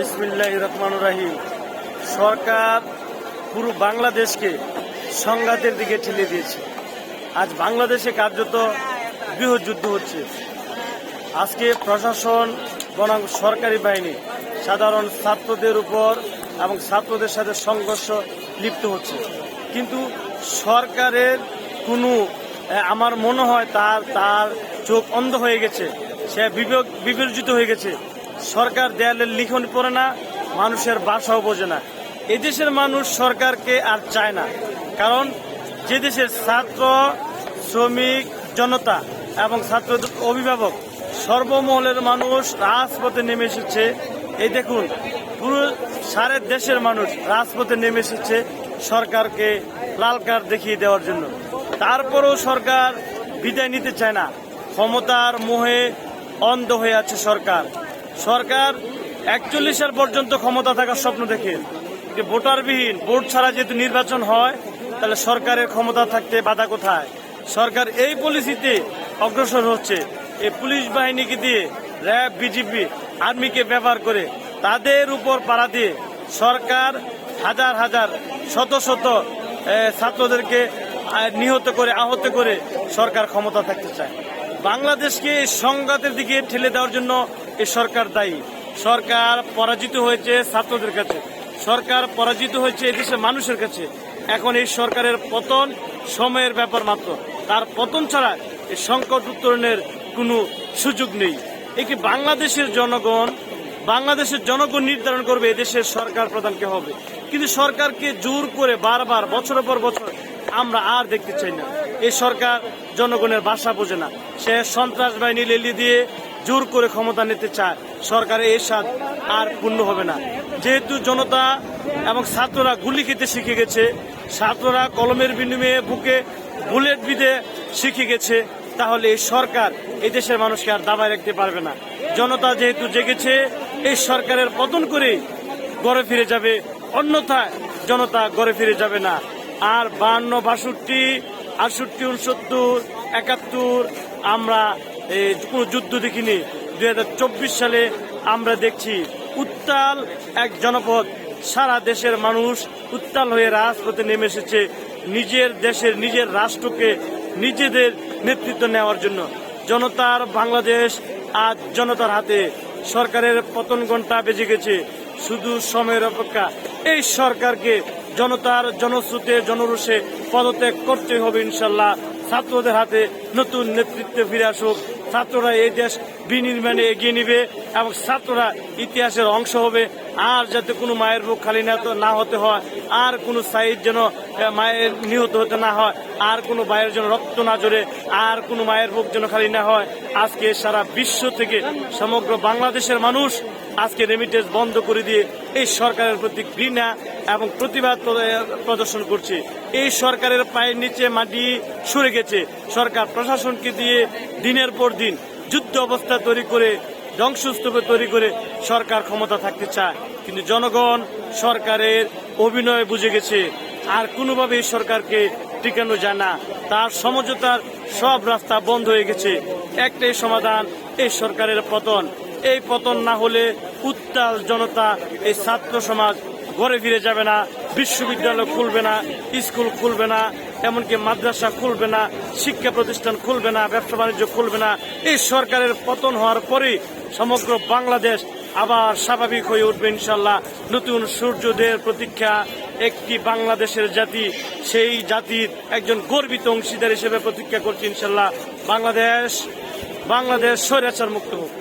বিসমিল্লাহ রহমান রাহিম। সরকার পুরো বাংলাদেশকে সংঘাতের দিকে ঠেলে দিয়েছে। আজ বাংলাদেশে কার্যত বৃহৎ যুদ্ধ হচ্ছে। আজকে প্রশাসন বনাম সরকারি বাহিনী সাধারণ ছাত্রদের উপর এবং ছাত্রদের সাথে সংঘর্ষ লিপ্ত হচ্ছে। কিন্তু সরকারের কোনো আমার মনে হয় তার তার চোখ অন্ধ হয়ে গেছে। সে বিবেক, বিবেচিত হয়ে গেছে। সরকার দেয়ালের লিখন পড়ে না, মানুষের বাসাও বোঝে না। এদেশের মানুষ সরকারকে আর চায় না। কারণ যে দেশের ছাত্র, শ্রমিক, জনতা এবং ছাত্র অভিভাবক সর্বমহলের মানুষ রাজপথে নেমে এসেছে। এই দেখুন, পুরো সারা দেশের মানুষ রাজপথে নেমে এসেছে সরকারকে লাল কার্ড দেখিয়ে দেওয়ার জন্য। তারপরেও সরকার বিদায় নিতে চায় না। ক্ষমতার মোহে অন্ধ হয়ে আছে সরকার। সরকার একচল্লিশ সাল পর্যন্ত ক্ষমতা থাকার স্বপ্ন দেখে যে ভোটারবিহীন, ভোট ছাড়া যেহেতু নির্বাচন হয়, তাহলে সরকারের ক্ষমতা থাকতে বাধা কোথায়? সরকার এই পলিসিতে অগ্রসর হচ্ছে। এই পুলিশ বাহিনীকে দিয়ে, র্যাব বিজিপি আর্মিকে ব্যবহার করে তাদের উপর পাড়া দিয়ে সরকার হাজার হাজার, শত শত ছাত্রদেরকে নিহত করে, আহত করে সরকার ক্ষমতা থাকতে চায়। বাংলাদেশকে সংঘাতের দিকে ঠেলে দেওয়ার জন্য এই সরকার দায়ী। সরকার পরাজিত হয়েছে ছাত্রদের কাছে। সরকার পরাজিত হয়েছে এদেশের মানুষের কাছে। এখন এই সরকারের পতন সময়ের ব্যাপার মাত্র। তার পতন ছাড়া এই সংকট উত্তরণের কোনো সুযোগ নেই। একে বাংলাদেশের জনগণ বাংলাদেশের জনগণ নির্ধারণ করবে এদেশের সরকার প্রধানকে হবে। কিন্তু সরকারকে জোর করে বারবার, বছরের পর বছর আমরা আর দেখতে চাই না। এই সরকার জনগণের বাসা বোঝে না। সে সন্ত্রাস বাহিনী লেলি দিয়ে জোর করে ক্ষমতা নিতে চায়। সরকারের এই স্বাদ আর পূর্ণ হবে না। যেহেতু জনতা এবং ছাত্ররা গুলি খেতে শিখে গেছে, ছাত্ররা কলমের বিনিময়ে বুকে বুলেট বিধে শিখে গেছে, তাহলে এই সরকার এই দেশের মানুষকে আর দাবায় রাখতে পারবে না। জনতা যেহেতু জেগেছে, এই সরকারের পতন করে গড়ে ফিরে যাবে। অন্যথায় জনতা গড়ে ফিরে যাবে না। আর বান্ন, বাষট্টি, আটষট্টি, উনসত্তর, একাত্তর, আমরা কোনো যুদ্ধ দেখিনি। দুই হাজার চব্বিশ সালে আমরা দেখছি উত্তাল এক জনপদ। সারা দেশের মানুষ উত্তাল হয়ে রাজপথে নেমে এসেছে নিজের দেশের, নিজের রাষ্ট্রকে নিজেদের নেতৃত্ব নেওয়ার জন্য। জনতার বাংলাদেশ আজ জনতার হাতে। সরকারের পতন ঘণ্টা বেজে গেছে। শুধু সময়ের অপেক্ষা। এই সরকারকে জনতার জনশ্রুতে, জনরোষে পদত্যাগ করতে হবে ইনশাল্লাহ। ছাত্রদের হাতে নতুন নেতৃত্বে ফিরে আসুক। ছাত্ররা এই দেশ বিনির্মাণে এগিয়ে নিবে এবং ছাত্ররা ইতিহাসের অংশ হবে। আর যাতে কোনো মায়ের বুক খালি না হতে হয়, আর কোনো সাইড যেন মায়ের নিহত হতে না হয় আর কোনো মায়ের জন্য রক্ত না জড়ে আর কোনো মায়ের বুক যেন খালি না হয়। আজকে সারা বিশ্ব থেকে সমগ্র বাংলাদেশের মানুষ আজকে রেমিটেন্স বন্ধ করে দিয়ে এই সরকারের প্রতি ঘৃণা এবং প্রতিবাদ প্র- প্রদর্শন করছে। এই সরকারের পায়ের নিচে মাটি সরে গেছে। সরকার প্রশাসনকে দিয়ে দিনের পর দিন যুদ্ধ অবস্থা তৈরি করে, ধ্বংসস্তূপ তৈরি করে সরকার ক্ষমতা থাকতে চায়। কিন্তু জনগণ সরকারের অভিনয় বুঝে গেছে। আর কোনোভাবে এই সরকারকে টিকানো যায় না? তার সমঝোতার সব রাস্তা বন্ধ হয়ে গেছে। একটাই সমাধান এই সরকারের পতন। এই পতন না হলে উত্তাল জনতা, এই ছাত্র সমাজ ঘরে ফিরে যাবে না, বিশ্ববিদ্যালয় খুলবে না, স্কুল খুলবে না, এমনকি মাদ্রাসা খুলবে না, শিক্ষা প্রতিষ্ঠান খুলবে না, ব্যবসা বাণিজ্য খুলবে না। এই সরকারের পতন হওয়ার পরেই সমগ্র বাংলাদেশ আবার স্বাভাবিক হয়ে উঠবে ইনশাল্লাহ। নতুন সূর্যোদয়ের প্রতীক্ষা একটি বাংলাদেশের জাতি, সেই জাতির একজন গর্বিত অংশীদার হিসেবে প্রতিজ্ঞা করছি ইনশাল্লাহ। বাংলাদেশ বাংলাদেশ স্বৈরাচার মুক্ত হোক।